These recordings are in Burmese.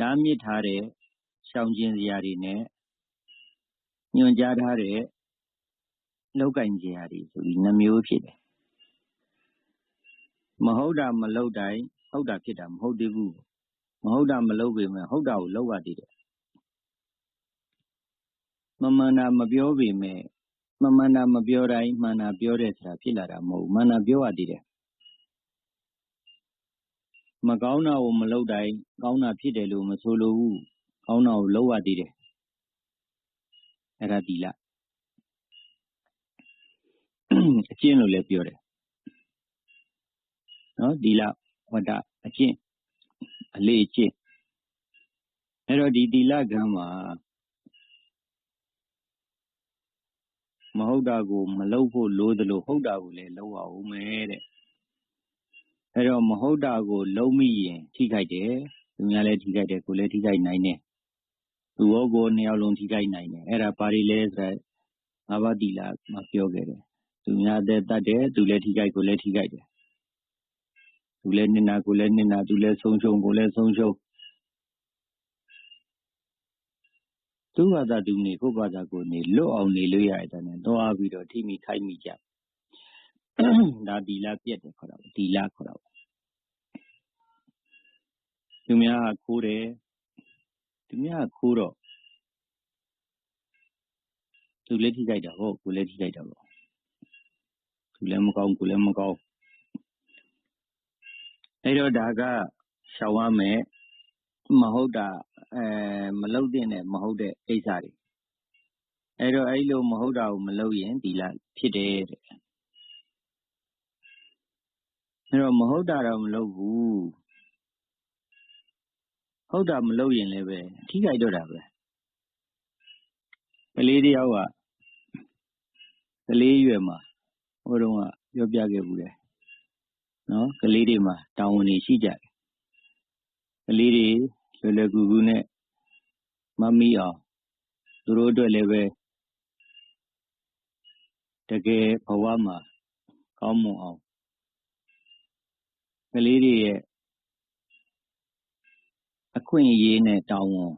တားမြစ်ထားတဲ့ ရှောင်ကျင်စရာတွေနဲ့ ညွှန်ကြားထားတဲ့လောက်ကင်စရာတွေဆိုပြီး နှမျိုးဖြစ်တယ် မဟုတ်တာမလုပ်တိုင်း ဟုတ်တာဖြစ်တာ မဟုတ်သေးဘူး မဟုတ်တာ မလုပ်ပေမဲ့ဟုတ်တာကို လုပ်ရသေးတယ် မမှန်တာ မပြောပေမဲ့မမှန်တာ မပြောတိုင်း မှန်တာပြောတယ်ဆိုတာ ဖြစ်လာတာ မဟုတ်မှန်တာ ပြောရသေးတယ် မကောင်းတာကို မလုပ်တိုင်း ကောင်းတာဖြစ်တယ်လို့ မဆိုလိုဘူး ကောင်းတာကို လုပ်ရသေးတယ် အဲ့ဒါဒီလ အကျင့်လို့လည်း ပြောတယ်နော်ဒီလ ဝတ္တ အကျင့် အလေးအကျင့် အဲ့တော့ ဒီဒီလကံမှာ မဟုတ်တာကို မလုပ်ဖို့လိုသလို ဟုတ်တာကိုလည်း လုပ်အောင်မယ်တဲ့ အဲ့တော့ မဟုတ်တာကို လုံးမိရင် ထိခိုက်တယ် သူများလည်း ထိခိုက်တယ် ကိုလည်း ထိခိုက်နိုင်တယ် သူရော ကိုနှစ်ယောက်လုံး ထိခိုက်နိုင်တယ် အဲ့ဒါ ဘာတွေလဲဆိုတော့ ငါးပါးတိလာမပြောခဲ့တယ် သူများတဲ့တတ်တယ် သူလည်း ထိခိုက် ကိုလည်း ထိခိုက်တယ် သူလည်း နစ်နာ ကိုလည်း နစ်နာ သူလည်း ဆုံးရှုံး ကိုလည်း ဆုံးရှုံး သူ့ဘာသာသူနေ ကိုယ့်ဘာသာကိုနေ လွတ်အောင် နေလို့ရတဲ့နဲ့တော့ပြီးတော့ ထိမိခိုက်မိကြ ဒါဒီလာပြက်တယ်ခေါ်တာဒီလာခေါ်တာသူများခိုးတယ်သူများခိုးတော့သူလည်းထိခိုက်တာဟုတ်ကိုလည်းထိခိုက်တာပေါ့သူလည်းမကောင်းကိုလည်းမကောင်းအဲ့တော့ဒါကရှောင်ရမယ်မဟုတ်တာအဲမလုတ်တဲ့နဲ့မဟုတ်တဲ့ကိစ္စတွေအဲ့တော့အဲ့လိုမဟုတ်တာကိုမလုတ်ရင်ဒီလာဖြစ်တယ်တဲ့ အဲ့တော့ မဟုတ်တာတော့ မလုတ်ဘူး ဟုတ်တာ မလုတ်ရင်လည်းပဲ ထိခိုက်တော့တာပဲ ကလေးတယောက်က ကလေးရွယ်မှာ ဟိုတုန်းက ပြောပြခဲ့ဘူးလေနော်ကလေးတွေမှာ တာဝန်တွေ ရှိကြတယ် ကလေးတွေ လွယ်လွယ်ကူကူနဲ့ မမီအောင် သူတို့အတွက်လည်းပဲ တကယ်ဘဝမှာ ကောင်းမွန်အောင် ကလေးတွေရဲ့အခွင့်အရေးနဲ့တောင်းဝန်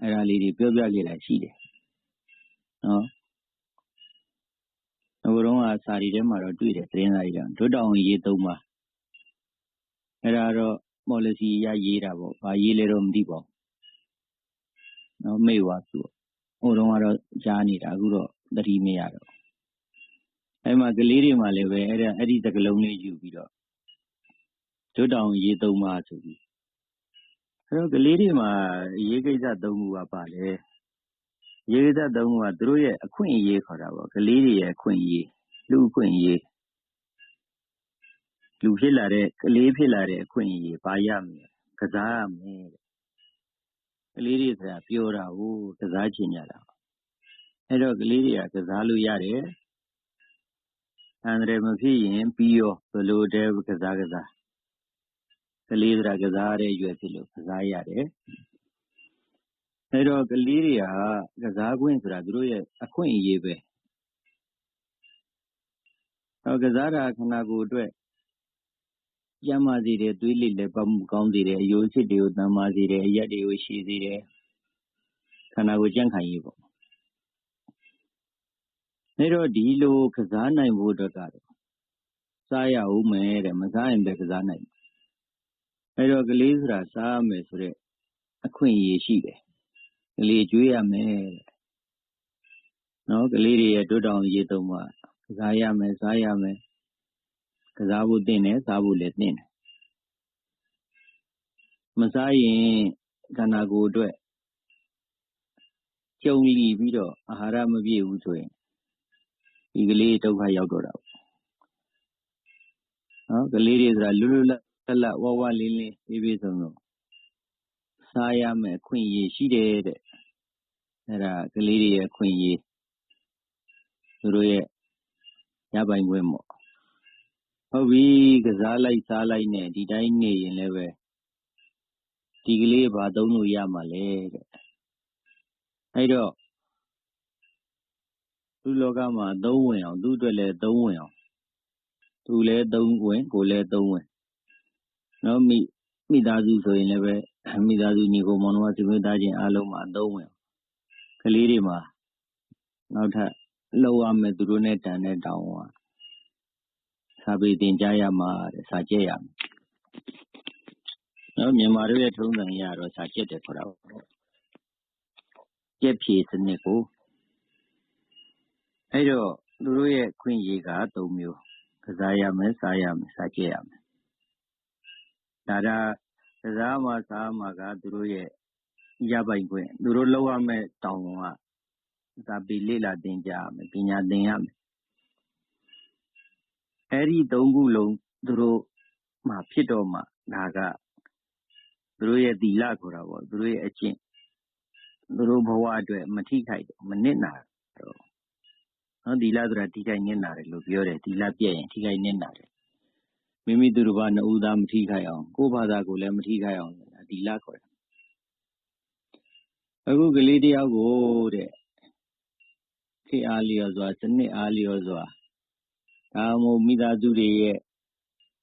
အဲ့ဒါလေးတွေပြောပြခဲ့တာရှိတယ်နော်ဟိုတုန်းကစာရီထဲမှာတော့တွေ့တယ်သတင်းစာကြီးတော့ဒွတ်တောင်ရေးသုံးပါအဲ့ဒါတော့ policy ရရေးတာပေါ့ဘာရေးလဲတော့မသိပါဘူးနော်မေ့သွားသူဟိုတုန်းကတော့ကြားနေတာအခုတော့သတိမရတော့ အဲ့မှာ ကလေးတွေမှလည်းပဲ အဲ့ဒါအဲ့ဒီသကလုံးလေးယူပြီးတော့ ဒွတ်တောင်ရေးသုံးပါဆိုပြီး အဲ့တော့ ကလေးတွေမှာရေးကိစ္စသုံးခုကပါလေရေးကိစ္စသုံးခုက သူတို့ရဲ့အခွင့်အရေးခေါ်တာပေါ့ ကလေးတွေရဲ့ အခွင့်အရေး လူအခွင့်အရေး လူဖြစ်လာတဲ့ ကလေးဖြစ်လာတဲ့ အခွင့်အရေး ဘာရမလဲ ကစားရမယ်ကလေးတွေဆိုတာပြောတာကိုကစားချင်ကြတာ အဲ့တော့ ကလေးတွေက ကစားလို့ရတယ် အန္တရာယ်မဖြစ်ရင်ပြီးရောဘယ်လိုတည်းကစားကစားကလေးဆိုတာကစားရတဲ့ရွယ်ဖြစ်လို့ကစားရတယ်အဲ့တော့ကလေးတွေကကစားခွင့်ဆိုတာသူတို့ရဲ့အခွင့်အရေးပဲဟောကစားတာခန္ဓာကိုယ်အတွက်ကျမ်းမာစေတယ်သွေးလိလည်းပတ်မှုကောင်းစေတယ်အယိုးစစ်တွေကိုတန်မာစေတယ်အရက်တွေကိုရှည်စေတယ်ခန္ဓာကိုယ်ကြံ့ခိုင်ရေးပေါ့ အဲတော့ ဒီလိုကစားနိုင်ဖို့အတွက်ကတော့ စားရဦးမယ်တဲ့ မစားရင်ပဲကစားနိုင်အဲတော့ ကလေးဆိုတာ စားရမယ်ဆိုတော့အခွင့်အရေးရှိတယ် ကလေးကျွေးရမယ်တဲ့နော်ကလေးတွေရဲ့တွတ်တောင်ရေးသုံးပါကစားရမယ် စားရမယ် ကစားဖို့တင်တယ် စားဖို့လည်းတင်တယ် မစားရင် ခန္ဓာကိုယ်အတွက်ကြုံလီပြီးတော့ အာဟာရမပြည့်ဘူးဆိုရင် ဒီကလေးဒုက္ခရောက်တော့တာပေါ့နော်ကလေးတွေဆိုတာလွတ်လွတ်လပ်လပ်ဝဝလင်းလင်းပြေးပြေးဆုံးဆုံးစားရမယ်ခွင့်ရရှိတယ်တဲ့အဲ့ဒါကလေးတွေရဲ့ခွင့်ရသူတို့ရဲ့ရပိုင်ခွင့်ပေါ့ဟုတ်ပြီကစားလိုက်စားလိုက်နဲ့ဒီတိုင်းနေရင်လည်းပဲဒီကလေးဘာသုံးလို့ရမှာလဲတဲ့အဲ့တော့ သူ့လောကမှာသုံးဝင်အောင် သူ့အတွက်လည်းသုံးဝင်အောင် သူလည်းသုံးဝင် ကိုလည်းသုံးဝင်နော်မိမိသားစုဆိုရင်လည်းပဲမိသားစုညီကိုမောင်နှမဆွေမျိုးသားချင်းအားလုံးမှာအသုံးဝင်ကလေးတွေမှာနောက်ထပ်လောက်ရမယ်သူတို့နဲ့တန်တဲ့တောင်းကစာပေသင်ကြားရမှာတဲ့စာကျက်ရမယ်နော်မြန်မာတို့ရဲ့ထုံးစံအရတော့စာကျက်တယ်ခေါ်တာပေါ့ကျက်ဖြေစနစ်ကို အဲ့တော့ သူတို့ရဲ့ခွင့်ရေးက ၃ မျိုး ကစားရမယ် စားရမယ် စာကျက်ရမယ် ဒါဒါကစားမှာ စားမှာက သူတို့ရဲ့ ရပိုင်ခွင့် သူတို့လောက်ရမယ်တောင်းကစာပေလေ့လာသင်ကြားရမယ် ပညာသင်ရမယ် အဲ့ဒီသုံးခုလုံး သူတို့မှဖြစ်တော့မှ ဒါက သူတို့ရဲ့ သီလခေါ်တာပေါ့ သူတို့ရဲ့အကျင့် သူတို့ဘဝအတွက် မထိခိုက်မနစ်နာတော့ နော် သီလဆိုတာ ထိခိုက်နစ်နာတယ်လို့ပြောတယ် သီလပြည့်ရင် ထိခိုက်နစ်နာတယ် မိမိသူတစ်ပါး နှစ်ဦးသား မထိခိုက်အောင် ကိုယ့်ဘာသာကိုလည်း မထိခိုက်အောင် သီလခေါ်တယ် အခုကလေးတယောက်ကိုတဲ့ ခေအားလျော်စွာ စနစ်အားလျော်စွာ ဒါမှမဟုတ် မိသားစုတွေရဲ့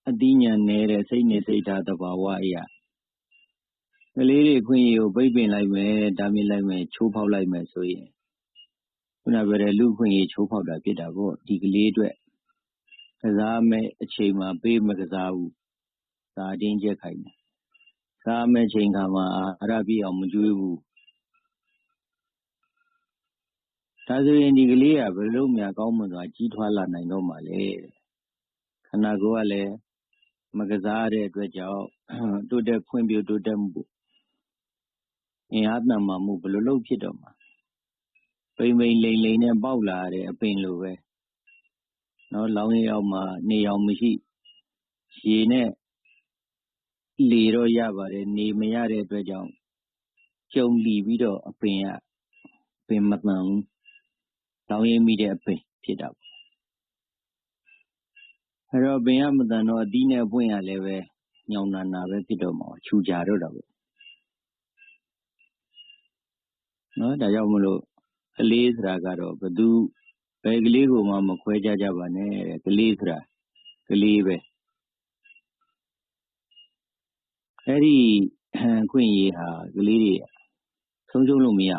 အတိညာနေတဲ့ စိတ်နေစိတ်ထားတဘာဝအရာကလေးတွေခွင့်ရကို ပိတ်ပင်လိုက်မယ် တားမြစ်လိုက်မယ် ချိုးဖောက်လိုက်မယ်ဆိုရင် ခုနပြောတဲ့ လူခွင့်ရချိုးဖောက်တာ ဖြစ်တာပေါ့ ဒီကလေးအတွက် ကစားမဲ့အချိန်မှာ ပေးမကစားဘူးသာတင်းချက်ခိုင်းတယ်စားမဲ့ချိန်ခါမှာအာရပြည့်အောင် မကြွေးဘူး ဒါဆိုရင် ဒီကလေးက ဘယ်လိုများ ကောင်းမွန်စွာ ကြီးထွားလာနိုင်တော့မှလဲ ခန္ဓာကိုယ်ကလည်း မကစားတဲ့အတွက်ကြောင့် တိုးတက်ဖွံ့ဖြိုးတိုးတက်မှု အင်အားတန်မာမှု ဘယ်လိုလုပ်ဖြစ်တော့မှာ ပိမ့်ပိမ့်လိမ့်လိမ့်နဲ့ပေါက်လာတဲ့အပင်လိုပဲနော်လောင်းရရောက်မှနေအောင်မရှိရေနဲ့လေတော့ရပါတယ်နေမရတဲ့အတွက်ကြောင့်ကြုံလီပြီးတော့အပင်ကပင်မတန်ဘူးလောင်းရမိတဲ့အပင်ဖြစ်တာပေါ့အဲ့တော့ပင်ကမတန်တော့အသီးနဲ့ပွင့်ရလည်းပဲညောင်နာနာပဲဖြစ်တော့မှာခြူကြတော့တာပေါ့နော်ဒါကြောင့်မလို့ ကလေးဆိုတာကတော့ဘသူဘယ်ကလေးကိုမှ မခွဲကြကြပါနဲ့တဲ့ကလေးဆိုတာကလေးပဲအဲ့ဒီခွင့်ရေးဟာကလေးတွေဆုံးရှုံးလို့မရ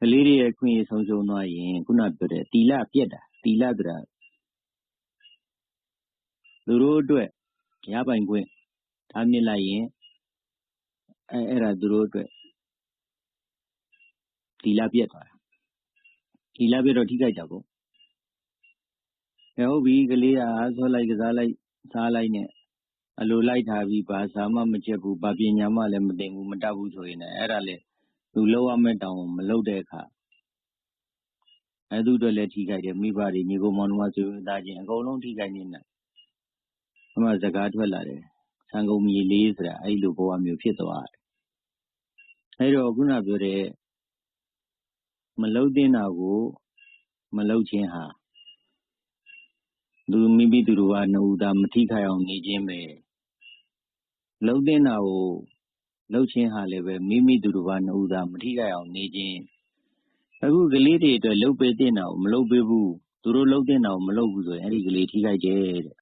ကလေးတွေရဲ့ခွင့်ရေးဆုံးရှုံးသွားရင်ခုနပြောတဲ့တီလပြက်တာတီလဆိုတာသူတို့အတွက်ရပိုင်ခွင့်ဒါမြစ်လိုက်ရင်အဲအဲ့ဒါသူတို့အတွက် ဒီလပြက်သွားတာဒီလပြက်တော့ထိခိုက်တာပေါ့အဲဟုတ်ပြီကလေးကအားဆွဲလိုက်ကစားလိုက်စားလိုက်နဲ့အလိုလိုက်ထားပြီးဘာသာမှမချက်ဘူးဘာပညာမှလည်းမသိဘူးမတတ်ဘူးဆိုရင်လည်းအဲ့ဒါလေသူလောက်ရမဲ့တောင်းမလောက်တဲ့အခါအဲသူတို့လည်းထိခိုက်တယ်မိဘတွေညီကိုမောင်နှမဆွေမျိုးသားချင်းအကုန်လုံးထိခိုက်နေတာအမှစကားထွက်လာတယ်ဆံကုန်မြေလေးဆိုတာအဲ့လိုဘဝမျိုးဖြစ်သွားတယ်အဲ့တော့ခုနပြောတဲ့ မလှုပ်တင်တာကို မလှုပ်ခြင်းဟာသူမိမိသူတို့ကနှုတ်သားမထိခိုက်အောင်နေခြင်းပဲလှုပ်တင်တာကိုလှုပ်ခြင်းဟာလည်းပဲ မိမိသူတို့ကနှုတ်သားမထိခိုက်အောင်နေခြင်း အခု ကလေးတွေအတွက်လှုပ်ပေးတင်တာကို မလှုပ်ပေးဘူး သူတို့လှုပ်တင်တာကို မလှုပ်ဘူးဆိုရင် အဲ့ဒီကလေး ထိခိုက်တယ်တဲ့